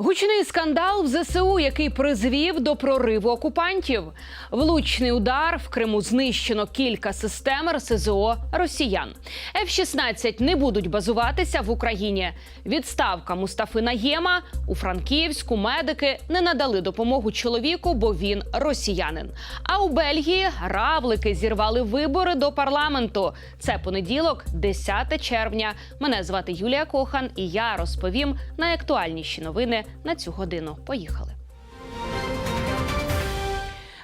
Гучний скандал в ЗСУ, який призвів до прориву окупантів. Влучний удар в Криму знищено кілька систем РСЗО росіян. F-16 не будуть базуватися в Україні. Відставка Мустафи Наєма у Франківську медики не надали допомогу чоловіку, бо він росіянин. А у Бельгії равлики зірвали вибори до парламенту. Це понеділок, 10 червня. Мене звати Юлія Кохан, і я розповім найактуальніші новини на цю годину. Поїхали.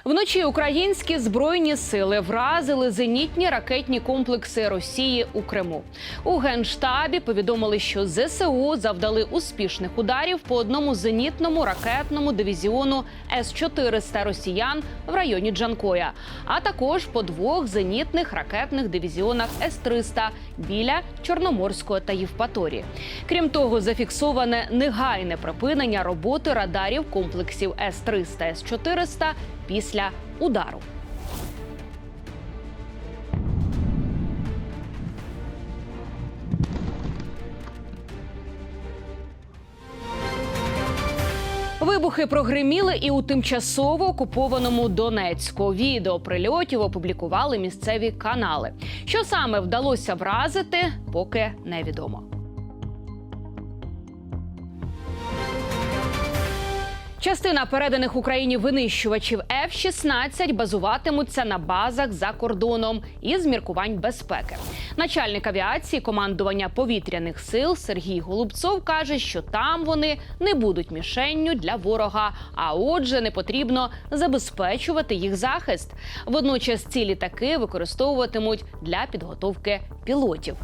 Вночі українські збройні сили вразили зенітні ракетні комплекси Росії у Криму. У генштабі повідомили, що ЗСУ завдали успішних ударів по одному зенітному ракетному дивізіону С-400 росіян в районі Джанкоя, а також по двох зенітних ракетних дивізіонах С-300 біля Чорноморського та Євпаторії. Крім того, зафіксоване негайне припинення роботи радарів комплексів С-300 С-400 після удару. Вибухи прогриміли і у тимчасово окупованому Донецьку. Відео прильотів опублікували місцеві канали. Що саме вдалося вразити, поки невідомо. Частина переданих Україні винищувачів F-16 базуватимуться на базах за кордоном із міркувань безпеки. Начальник авіації командування повітряних сил Сергій Голубцов каже, що там вони не будуть мішенню для ворога, а отже, не потрібно забезпечувати їх захист. Водночас ці літаки використовуватимуть для підготовки пілотів.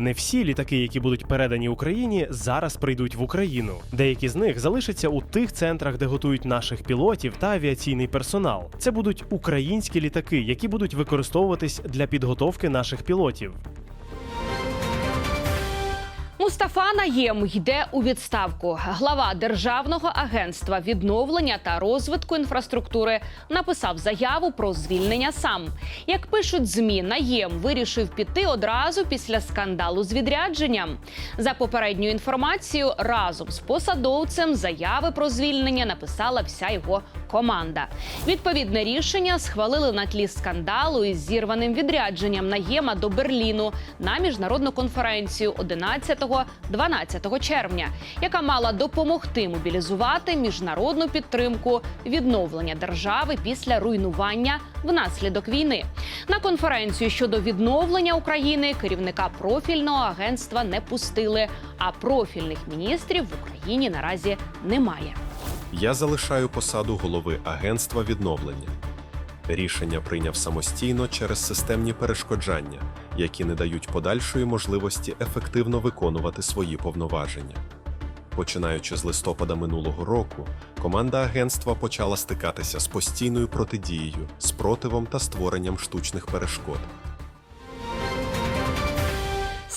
Не всі літаки, які будуть передані Україні, зараз прийдуть в Україну. Деякі з них залишаться у тих центрах, де готують наших пілотів та авіаційний персонал. Це будуть українські літаки, які будуть використовуватись для підготовки наших пілотів. Мустафа Наєм йде у відставку. Глава Державного агентства відновлення та розвитку інфраструктури написав заяву про звільнення сам. Як пишуть змі, Наєм вирішив піти одразу після скандалу з відрядженням. За попередньою інформацією, разом з посадовцем заяви про звільнення написала вся його команда. Відповідне рішення схвалили на тлі скандалу із зірваним відрядженням Наєма до Берліну на міжнародну конференцію 11-12 червня, яка мала допомогти мобілізувати міжнародну підтримку відновлення держави після руйнування внаслідок війни. На конференцію щодо відновлення України керівника профільного агентства не пустили, а профільних міністрів в Україні наразі немає. Я залишаю посаду голови агентства відновлення. Рішення прийняв самостійно через системні перешкоджання, які не дають подальшої можливості ефективно виконувати свої повноваження. Починаючи з листопада минулого року, команда агентства почала стикатися з постійною протидією, спротивом та створенням штучних перешкод.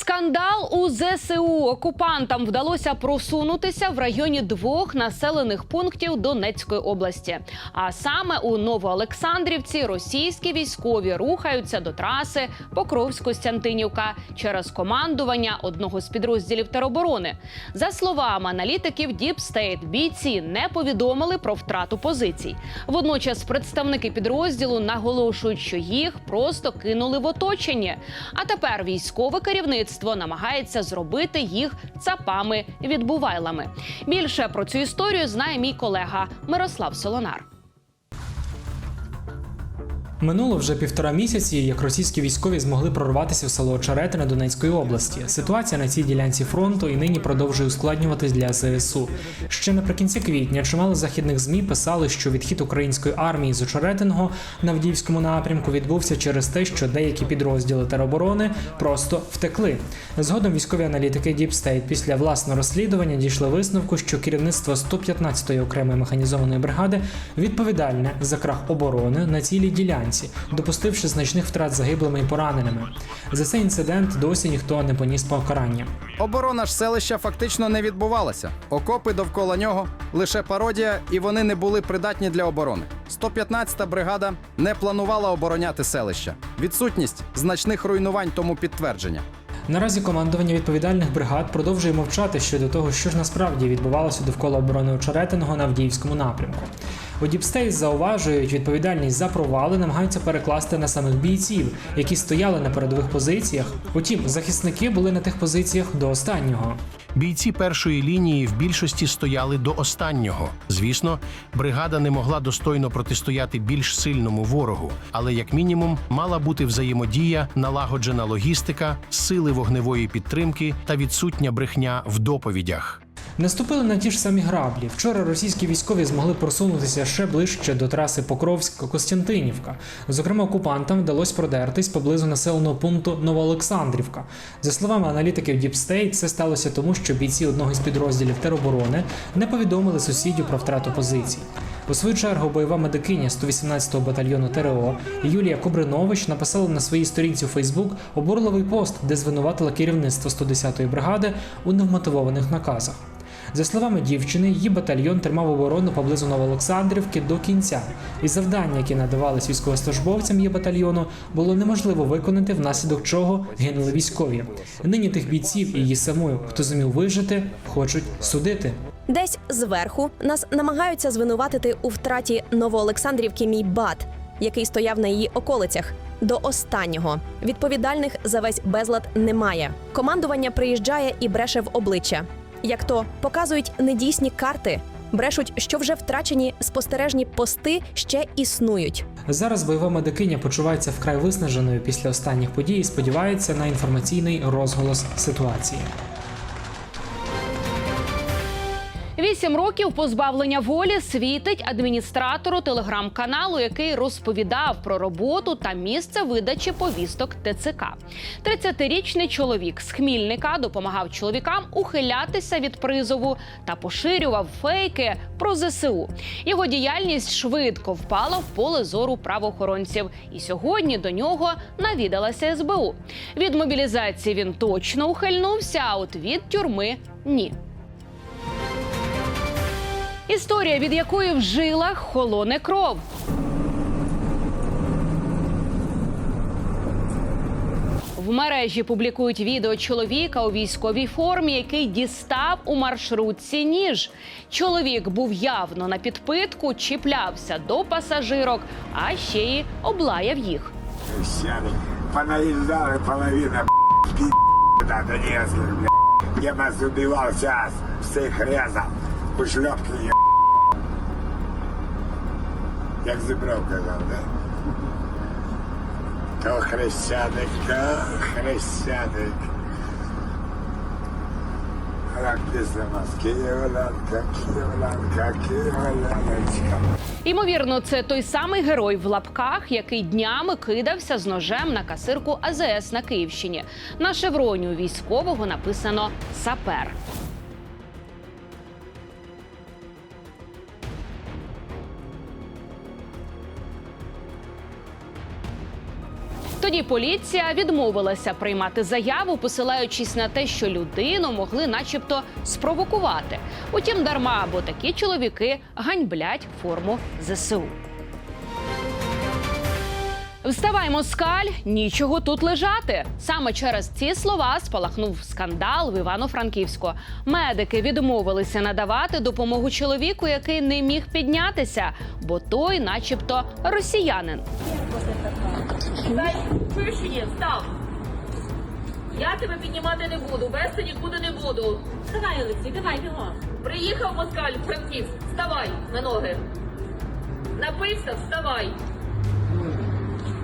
Скандал у ЗСУ окупантам вдалося просунутися в районі двох населених пунктів Донецької області. А саме у Новоолександрівці російські військові рухаються до траси Покровськ-Костянтинівка через командування одного з підрозділів тероборони. За словами аналітиків State, бійці не повідомили про втрату позицій. Водночас представники підрозділу наголошують, що їх просто кинули в оточенні. А тепер військове керівництво намагається зробити їх цапами відбувайлами. Більше про цю історію знає мій колега Мирослав Солонар. Минуло вже півтора місяці, як російські військові змогли прорватися в село Очеретине Донецької області. Ситуація на цій ділянці фронту і нині продовжує ускладнюватись для ЗСУ. Ще наприкінці квітня чимало західних змі писали, що відхід української армії з Очеретиного на Авдіївському напрямку відбувся через те, що деякі підрозділи тероборони просто втекли. Згодом військові аналітики State після власного розслідування дійшли висновку, що керівництво 115-ї окремої механізованої бригади відповідальне за крах оборони на цілій ділянці, допустивши значних втрат загиблими і пораненими. За цей інцидент досі ніхто не поніс покарання. Оборона ж селища фактично не відбувалася. Окопи довкола нього лише пародія, і вони не були придатні для оборони. 115-та бригада не планувала обороняти селища. Відсутність значних руйнувань тому підтвердження. Наразі командування відповідальних бригад продовжує мовчати щодо того, що ж насправді відбувалося довкола оборони Очеретиного на Авдіївському напрямку. У Діпстейт зауважують, відповідальність за провали намагаються перекласти на самих бійців, які стояли на передових позиціях. Утім, захисники були на тих позиціях до останнього. Бійці першої лінії в більшості стояли до останнього. Звісно, бригада не могла достойно протистояти більш сильному ворогу, але як мінімум мала бути взаємодія, налагоджена логістика, сили вогневої підтримки та відсутня брехня в доповідях. Наступили на ті ж самі граблі. Вчора російські військові змогли просунутися ще ближче до траси Покровськ-Костянтинівка. Зокрема, окупантам вдалося продертись поблизу населеного пункту Новоолександрівка. За словами аналітиків State, це сталося тому, що бійці одного із підрозділів тероборони не повідомили сусідів про втрату позицій. У свою чергу бойова медикиня 118-го батальйону ТРО Юлія Кобринович написала на своїй сторінці у Фейсбук обурливий пост, де звинуватила керівництво 110-ї бригади у невмотивованих наказах. За словами дівчини, її батальйон тримав оборону поблизу Новоолександрівки до кінця, і завдання, які надавались військовослужбовцям її батальйону, було неможливо виконати, внаслідок чого гинули військові. Нині тих бійців і її самою, хто зумів вижити, хочуть судити. Десь зверху нас намагаються звинуватити у втраті Новоолександрівки мій бат, який стояв на її околицях. До останнього відповідальних за весь безлад немає. Командування приїжджає і бреше в обличчя. Як то показують недійсні карти, брешуть, що вже втрачені спостережні пости ще існують. Зараз бойова медикиня почувається вкрай виснаженою після останніх подій і сподівається на інформаційний розголос ситуації. Вісім років позбавлення волі світить адміністратору телеграм-каналу, який розповідав про роботу та місце видачі повісток ТЦК. 30-річний чоловік з Хмільника допомагав чоловікам ухилятися від призову та поширював фейки про ЗСУ. Його діяльність швидко впала в поле зору правоохоронців, і сьогодні до нього навідалася СБУ. Від мобілізації він точно ухильнувся, а от від тюрми ні. Історія, від якої в жилах холоне кров. В мережі публікують відео чоловіка у військовій формі, який дістав у маршрутці ніж. Чоловік був явно на підпитку, чіплявся до пасажирок, а ще й облаяв їх. Сяду. Понаезжали половина бля. Я вас убивал сейчас, всех резал. Ушлепки е... Як зібрав казав, да? То хрещатик, то хрещатик. Ймовірно, це той самий герой в лапках, який днями кидався з ножем на касирку АЗС на Київщині. На шевроні у військового написано Сапер. Тоді поліція відмовилася приймати заяву, посилаючись на те, що людину могли, начебто, спровокувати. Утім, дарма, бо такі чоловіки ганьблять форму ЗСУ. Вставай, москаль, нічого тут лежати. Саме через ці слова спалахнув скандал в Івано-Франківську. Медики відмовилися надавати допомогу чоловіку, який не міг піднятися, бо той, начебто, росіянин. Дай чуєш став. Встав. Я тебе піднімати не буду, вести нікуди не буду. Вставай, Олексій, давай бігом. Приїхав москаль, Франківськ, вставай на ноги. Напився, вставай.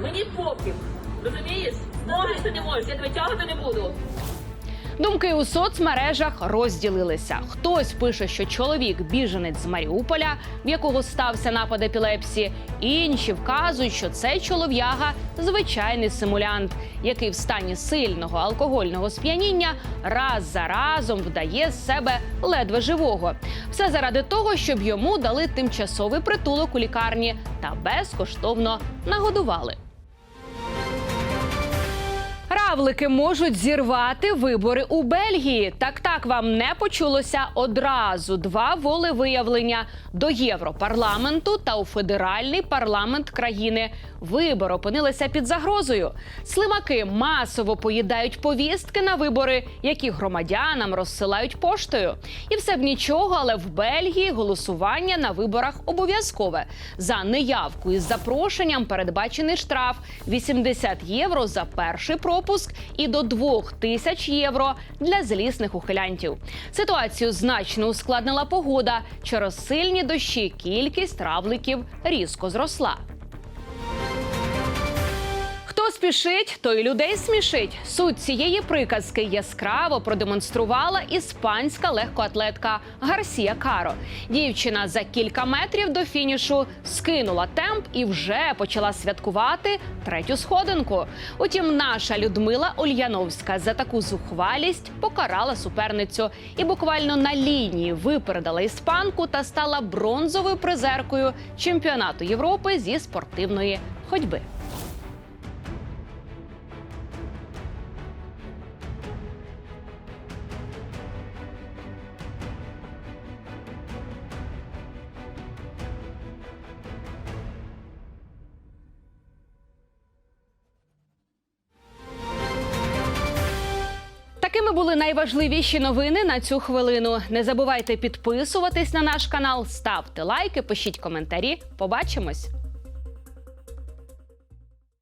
Мені попів. Розумієш? Можеш ти не можеш, я тебе тягати не буду. Думки у соцмережах розділилися. Хтось пише, що чоловік біженець з Маріуполя, в якого стався напад епілепсії. Інші вказують, що цей чолов'яга звичайний симулянт, який в стані сильного алкогольного сп'яніння раз за разом вдає з себе ледве живого. Все заради того, щоб йому дали тимчасовий притулок у лікарні та безкоштовно нагодували. Травлики можуть зірвати вибори у Бельгії. Так так вам не почулося одразу два волевиявлення до Європарламенту та у федеральний парламент країни. Вибори опинилися під загрозою. Слимаки масово поїдають повістки на вибори, які громадянам розсилають поштою. І все б нічого, але в Бельгії голосування на виборах обов'язкове. За неявку із запрошенням передбачений штраф 80 євро за перший пропуск і до 2 тисяч євро для злісних ухилянтів. Ситуацію значно ускладнила погода. Через сильні дощі кількість травликів різко зросла. Хто спішить, той людей смішить. Суть цієї приказки яскраво продемонструвала іспанська легкоатлетка Гарсія Каро. Дівчина за кілька метрів до фінішу скинула темп і вже почала святкувати третю сходинку. Утім, наша Людмила Ульяновська за таку зухвалість покарала суперницю і буквально на лінії випередила іспанку та стала бронзовою призеркою чемпіонату Європи зі спортивної ходьби. Такими були найважливіші новини на цю хвилину. Не забувайте підписуватись на наш канал, ставте лайки, пишіть коментарі. Побачимось.